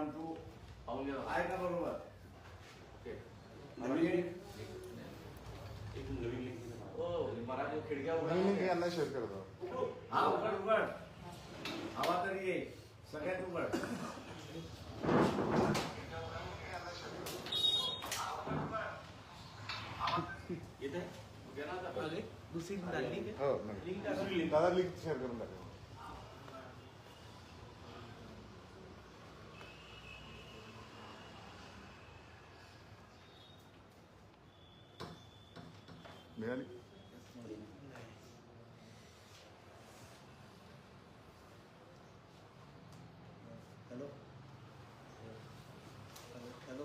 One two आहे का बरोबर? लिंक हो. मराठी खिडक्या नवीन लिंक उघडा यांना शेअर करतो हा उघड उघड. हवा तरी ये. सगळ्यात उघड. येते? हो. दुसरी लिंक दादा लिंक शेअर करून टाका मिळाली हॅलो हॅलो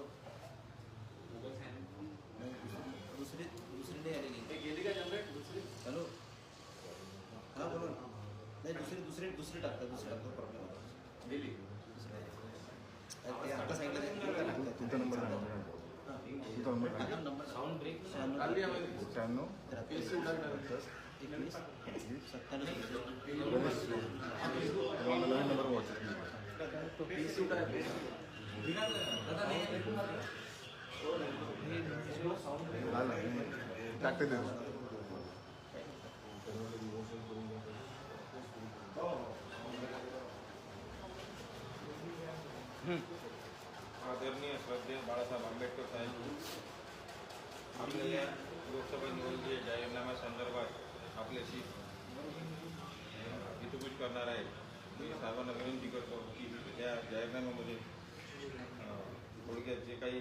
नाही, दुसरी दुसरी नाही आलेली ते गेली का जनरेट दुसरी हॅलो हा बोला ना. नाही दुसरी टाकतात दुसरी टाकतात प्रॉब्लेम होता. ते आता सांगितलं. तुमचा नंबर हा. तुमचा साऊंड ब्रेक उडाल एकवीस सत्त्याण्णव नवीन नंबर नाही टाकते बाबासाहेब आंबेडकर साहेब. आपल्या लोकसभा निवडणुकीच्या जाहीरनाम्यासंदर्भात आपल्याशी हितगुज करणार आहे मी सर्वांना विनंती करतो की या जाहीरनाम्यामध्ये थोडक्यात जे काही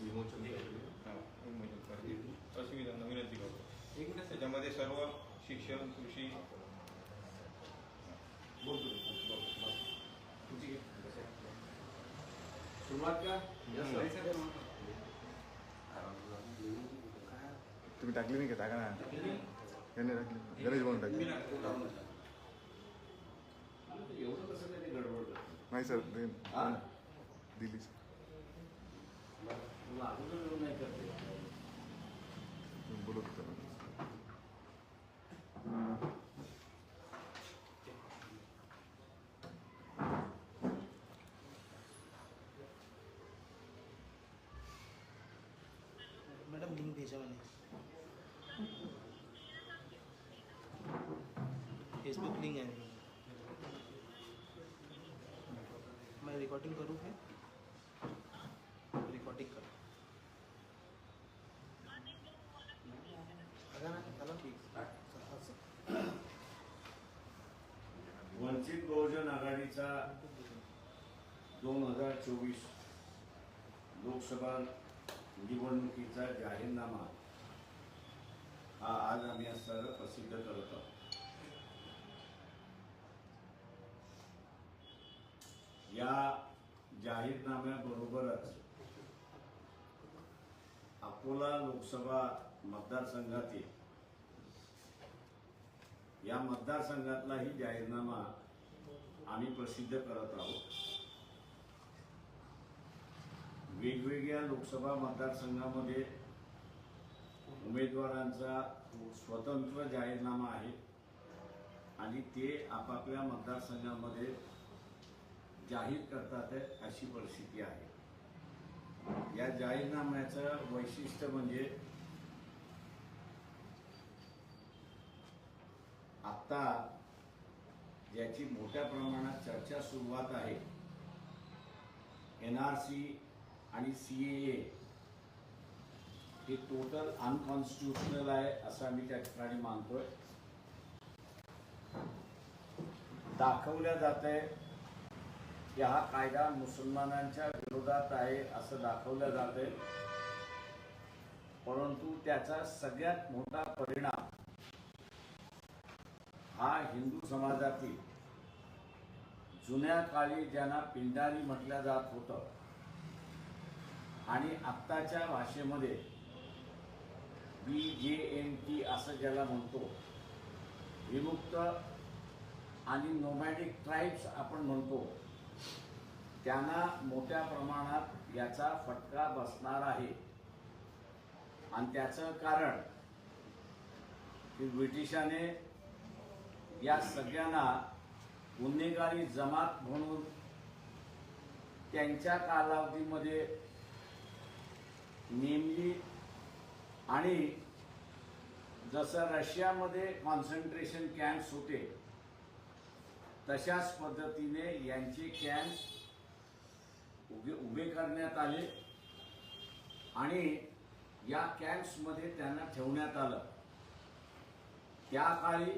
विमोचन विमोचन करतील अशी मी त्यांना विनंती करतो. त्याच्यामध्ये सर्व शिक्षण कृषी बोलतो. सुरुवात का तुम्ही टाकली नाही का टाका ना यांनी टाकली गणेश भाऊन टाकली एवढं कसं काय ते गडबड करतो? नाही सर ते हा? दिली सर तुला अगोदर येऊन नाही करते तुम्ही बोलत होता ना. मैडम लिंक भेजा मैंने फेसबुक लिंक है। मैं रिकॉर्डिंग करूँ फिर? रिकॉर्डिंग कर। वंचित बहुजन आघाडीचा दोन हजार चोवीस लोकसभा निवडणुकीचा जाहीरनामा हा आज आम्ही या प्रसिद्ध करत आहोत. या जाहीरनाम्याबरोबरच अकोला लोकसभा मतदारसंघातील या मतदारसंघातलाही जाहीरनामा आम्ही प्रसिद्ध करत आहोत. वेगवेगळ्या लोकसभा मतदारसंघामध्ये उमेदवारांचा स्वतंत्र जाहीरनामा आहे आणि ते आपापल्या मतदारसंघामध्ये जाहीर करतात अशी परिस्थिती आहे. या जाहीरनाम्याचं वैशिष्ट्य म्हणजे आत्ता ज्याची मोठ्या प्रमाणात चर्चा सुरुवात आहे एन आर सी आणि सी ए हे टोटल अनकॉन्स्टिट्युशनल आहे असं आम्ही त्या ठिकाणी मानतोय. दाखवल्या जात आहे की हा कायदा मुसलमानांच्या विरोधात आहे असं दाखवलं जात परंतु त्याचा सगळ्यात मोठा परिणाम हा हिंदू समाजातील जुन्या काळी ज्यांना पिंडारी म्हटलं जात होतं आणि आत्ताच्या भाषेमध्ये बी जे एन टी असं ज्याला म्हणतो विमुक्त आणि नोमॅटिक ट्राईब्स आपण म्हणतो त्यांना मोठ्या प्रमाणात याचा फटका बसणार आहे. आणि त्याचं कारण की ब्रिटिशाने या सगळ्यांना गुन्हेगारी जमात म्हणून त्यांच्या कालावधीमध्ये नेमली आणि जसं रशियामध्ये कॉन्सन्ट्रेशन कॅम्प्स होते तशाच पद्धतीने यांचे कॅम्प उभे उभे करण्यात आले आणि या कॅम्प्समध्ये त्यांना ठेवण्यात आलं. त्या काळी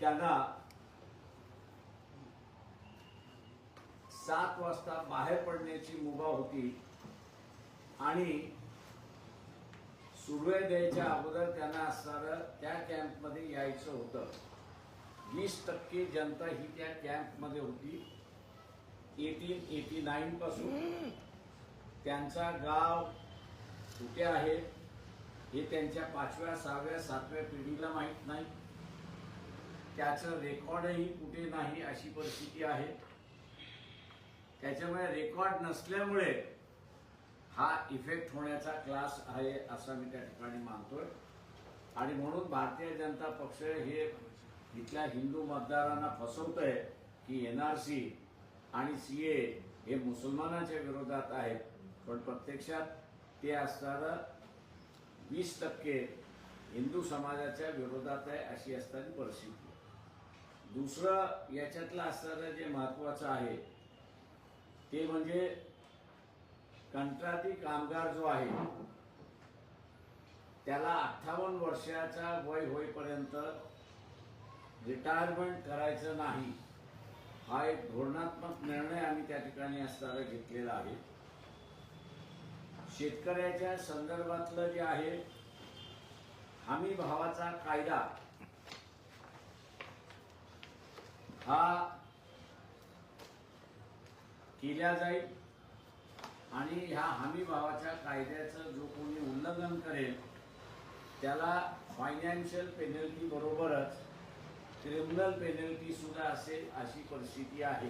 त्यांना सात वाजता बाहेर पडण्याची मुभा होती आणि सुरवे द्यायच्या अगोदर त्यांना असणारं त्या कॅम्पमध्ये यायचं होतं. वीस टक्के जनता ही त्या कॅम्पमध्ये होती. एटीन एटी नाईन पासून. त्यांचा गाव कुठे आहे हे त्यांच्या पाचव्या सहाव्या सातव्या पिढीला माहीत नाही. त्याचं रेकॉर्डही कुठे नाही अशी परिस्थिती आहे. त्याच्यामुळे रेकॉर्ड नसल्यामुळे हा इफेक्ट होण्याचा क्लास आहे असं मी त्या ठिकाणी मानतोय. आणि म्हणून भारतीय जनता पक्ष हे तिथल्या हिंदू मतदारांना फसवत आहे की एन आर सी आणि सी ए हे मुसलमानांच्या विरोधात आहेत. पण प्रत्यक्षात ते असणारं वीस टक्के हिंदू समाजाच्या विरोधात आहे अशी असताना परिस्थिती. दुसरं याच्यातलं असणारं जे महत्वाचं आहे ते म्हणजे कंत्राटी कामगार जो आहे त्याला अठ्ठावन्न वर्षाचा वय होईपर्यंत रिटायरमेंट करायचं नाही हा एक धोरणात्मक निर्णय आम्ही त्या ठिकाणी असताना घेतलेला आहे. शेतकऱ्याच्या संदर्भातलं जे आहे हमी भावाचा कायदा हा केल्या जाईल आणि ह्या हमी भावाच्या कायद्याचं जो कोणी उल्लंघन करेल त्याला फायनान्शियल पेनल्टी बरोबरच क्रिमिनल पेनल्टी सुद्धा असेल अशी परिस्थिती आहे.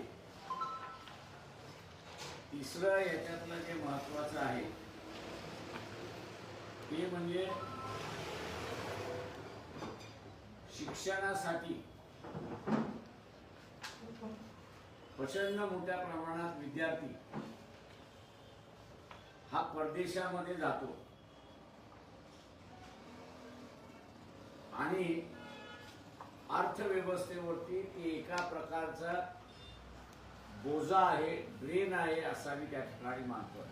तिसरं याच्यातलं जे महत्वाचं आहे ते म्हणजे शिक्षणासाठी प्रचंड मोठ्या प्रमाणात विद्यार्थी हा परदेशामध्ये जातो. आणि अर्थव्यवस्थेवरती ती एका प्रकारचा बोजा आहे ड्रेन आहे असा मी त्या ठिकाणी मानतो.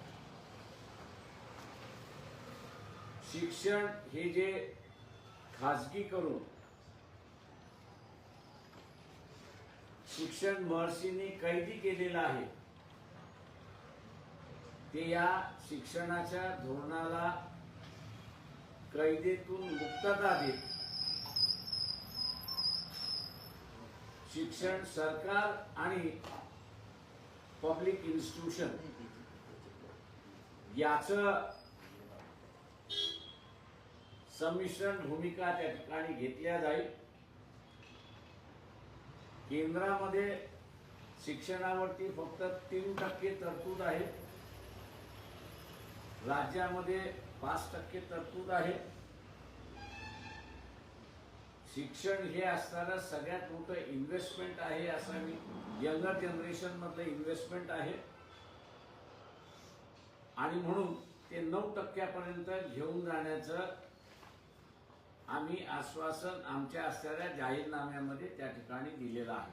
शिक्षण हे जे खाजगी करून शिक्षण महर्षींनी कैदी केलेलं आहे ते या शिक्षणाच्या धोरणाला कैदेतून मुक्तता देत शिक्षण सरकार आणि पब्लिक इन्स्टिट्यूशन याच संमिश्रण भूमिका त्या ठिकाणी घेतल्या जाईल. केंद्रामध्ये शिक्षणावरती फक्त तीन टक्के तरतूद आहे. राज्यामध्ये पाच टक्के तरतूद आहे. शिक्षण हे असणारं सगळ्यात मोठं इन्व्हेस्टमेंट आहे असं मी यंगर जनरेशन मधलं इन्व्हेस्टमेंट आहे. आणि म्हणून ते नऊ टक्क्यापर्यंत घेऊन जाण्याचं आम्ही आश्वासन आमच्या असणाऱ्या जाहीरनाम्यामध्ये त्या ठिकाणी दिलेलं आहे.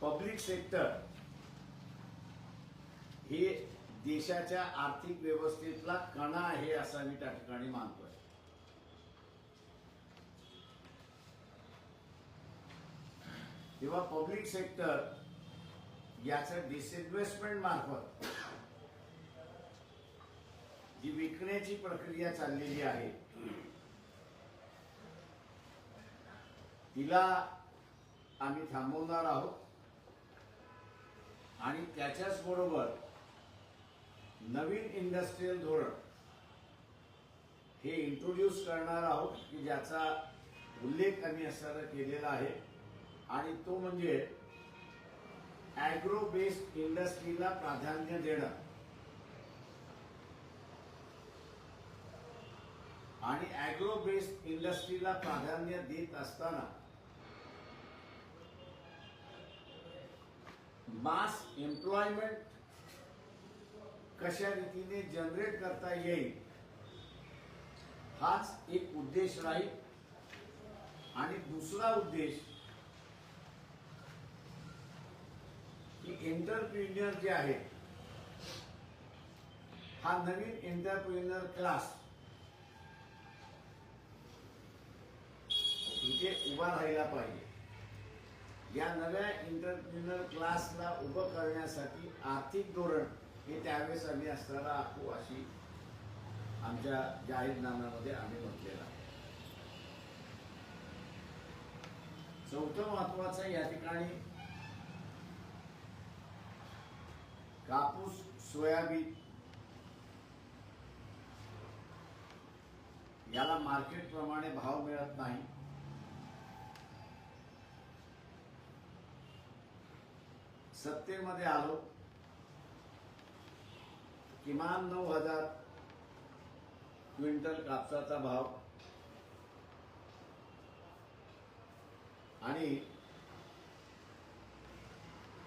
पब्लिक सेक्टर हे देशाच्या आर्थिक व्यवस्थेतला कणा आहे असा मी त्या ठिकाणी मानतोय. तेव्हा पब्लिक सेक्टर याचं डिसइन्व्हेस्टमेंट मार्फत जी विकण्याची प्रक्रिया चाललेली आहे तिला आम्ही थांबवणार आहोत. आणि त्याच्याच बरोबर नवीन इंडस्ट्रीयल धोरण हे इंट्रोड्यूस करणार आहोत की ज्याचा उल्लेख आम्ही असताना केलेला आहे. आणि तो म्हणजे ॲग्रो बेस्ड इंडस्ट्रीला प्राधान्य देणं. आणि ॲग्रो बेस्ड इंडस्ट्रीला प्राधान्य देत असताना मास एम्प्लॉयमेंट कशा रीतीने जनरेट करता येईल? हाच एक उद्देश राहील. आणि दुसरा उद्देश की एंटरप्रिन्युअर जे आहे हा नवीन एंटरप्रिन्युअर क्लास इथे उभा राहिला पाहिजे. या नव्या एंटरप्रिन्युअर क्लासला उभं करण्यासाठी आर्थिक धोरण हे त्यावेळेस आम्ही असताना आखू अशी आमच्या जाहीरनाम्यामध्ये आम्ही म्हटलेलं आहे. चौथं महत्वाचं या ठिकाणी कापूस सोयाबीन याला मार्केट प्रमाणे भाव मिळत नाही. सत्तेमध्ये आलो. किमान नऊ हजार क्विंटल कापसाचा भाव. आणि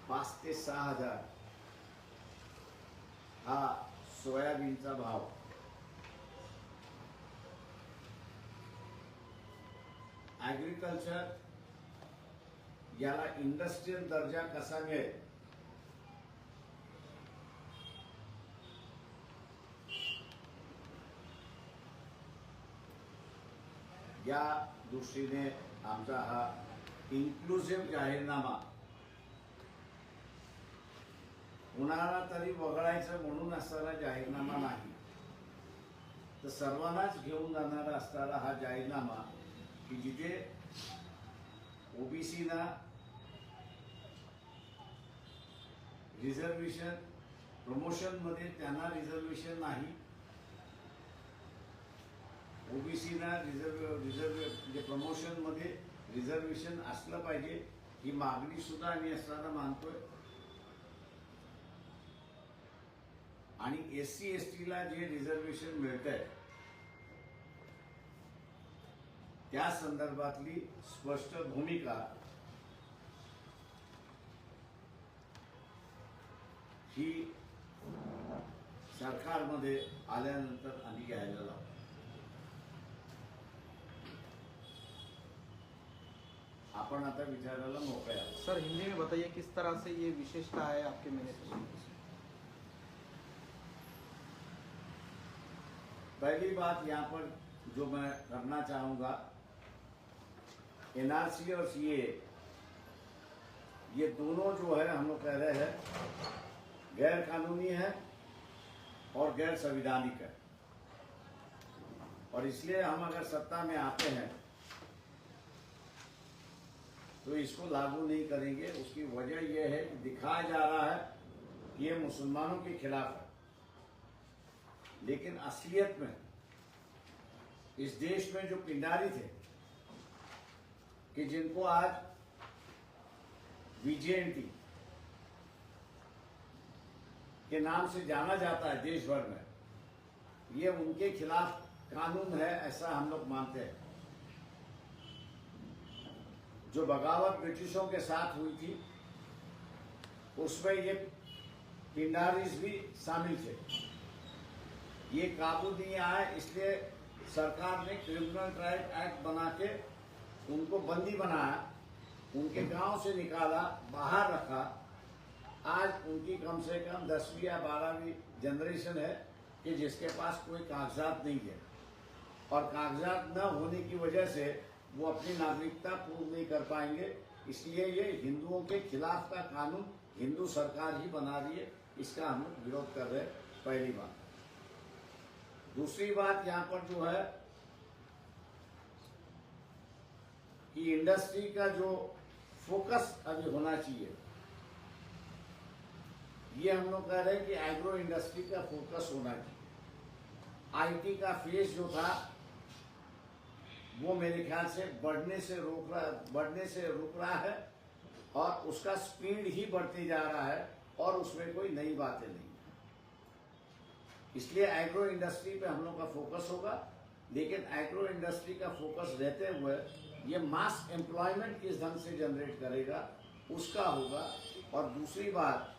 पाच ते सहा हजार हा सोयाबीनचा भाव. ॲग्रिकल्चर याला इंडस्ट्रीयल दर्जा कसा मिळेल? या दृष्टीने आमचा हा इन्क्लुसिव्ह जाहीरनामा. कुणाला तरी वगळायचं म्हणून असणारा जाहीरनामा नाही. तर सर्वांनाच घेऊन जाणारा असणारा हा जाहीरनामा की जिथे ओबीसीना रिझर्वेशन प्रमोशनमध्ये त्यांना रिझर्वेशन नाही ओबीसीना रिझर्व रिझर्व म्हणजे प्रमोशनमध्ये रिझर्वेशन असलं पाहिजे ही मागणी सुद्धा आम्ही असताना मानतोय. आणि एस सी एस टीला जे रिझर्वेशन मिळत आहे त्या संदर्भातली स्पष्ट भूमिका ही सरकारमध्ये आल्यानंतर आम्ही घ्यायला लावतो. आपण आता विचारायला मोकळे सर हिंदी में बताइए किस तरह से ये विशेषता है आपके की पहली बात यहाँ पर जो मैं करना चाहूँगा एनआरसी और सीए ये दोनों जो है हम लोग कह रहे हैं गैर कानूनी है और गैर संविधानिक है। और इसलिए हम अगर सत्ता में आते हैं तो इसको लागू नहीं करेंगे। उसकी वजह यह है कि दिखाया जा रहा है कि ये मुसलमानों के खिलाफ है। लेकिन असलियत में इस देश में जो पिंडारी थे, कि जिनको आज बीजेएनटी के नाम से जाना जाता है देश भर में, ये उनके खिलाफ कानून है, ऐसा हम लोग मानते हैं। जो बगावत ब्रिटिशों के साथ हुई थी, उसमें ये पिंडारीज भी शामिल थे। ये काबू नहीं आए, इसलिए सरकार ने क्रिमिनल ट्रायल एक्ट बना के उनको बंदी बनाया, उनके गाँव से निकाला, बाहर रखा। आज उनकी कम से कम दसवीं या बारहवीं जनरेशन है कि जिसके पास कोई कागजात नहीं है। और कागजात न होने की वजह से वो अपनी नागरिकता प्रूव नहीं कर पाएँगे। इसलिए ये हिंदुओं के खिलाफ का कानून हिंदू सरकार ही बना रही है। इसका हम विरोध कर रहे पहली बात। दूसरी बात यहाँ पर जो है कि इंडस्ट्री का जो फोकस अभी होना चाहिए, ये हम लोग कह रहे हैं कि एग्रो इंडस्ट्री का फोकस होना चाहिए। आईटी का फ़ेज़ जो था वो मेरे ख्याल से बढ़ने से रोक रहा, बढ़ने से रुक रहा है और उसका स्पीड ही बढ़ते जा रहा है और उसमें कोई नई बातें नहीं इसलिए एग्रो इंडस्ट्री पे हम लोग का फोकस होगा, लेकिन एग्रो इंडस्ट्री का फोकस रहते हुए ये मास एम्प्लॉयमेंट किस ढंग से जनरेट करेगा, उसका होगा। और दूसरी बात,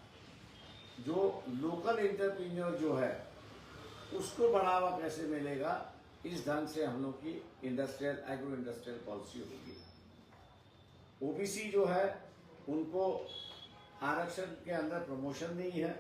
जो लोकल इंटरप्रीनियर जो है, उसको बढ़ावा कैसे मिलेगा इस ढंग से हम लोग की इंडस्ट्रियल एग्रो इंडस्ट्रियल पॉलिसी होगी ओबीसी जो है उनको आरक्षण के अंदर प्रमोशन नहीं है।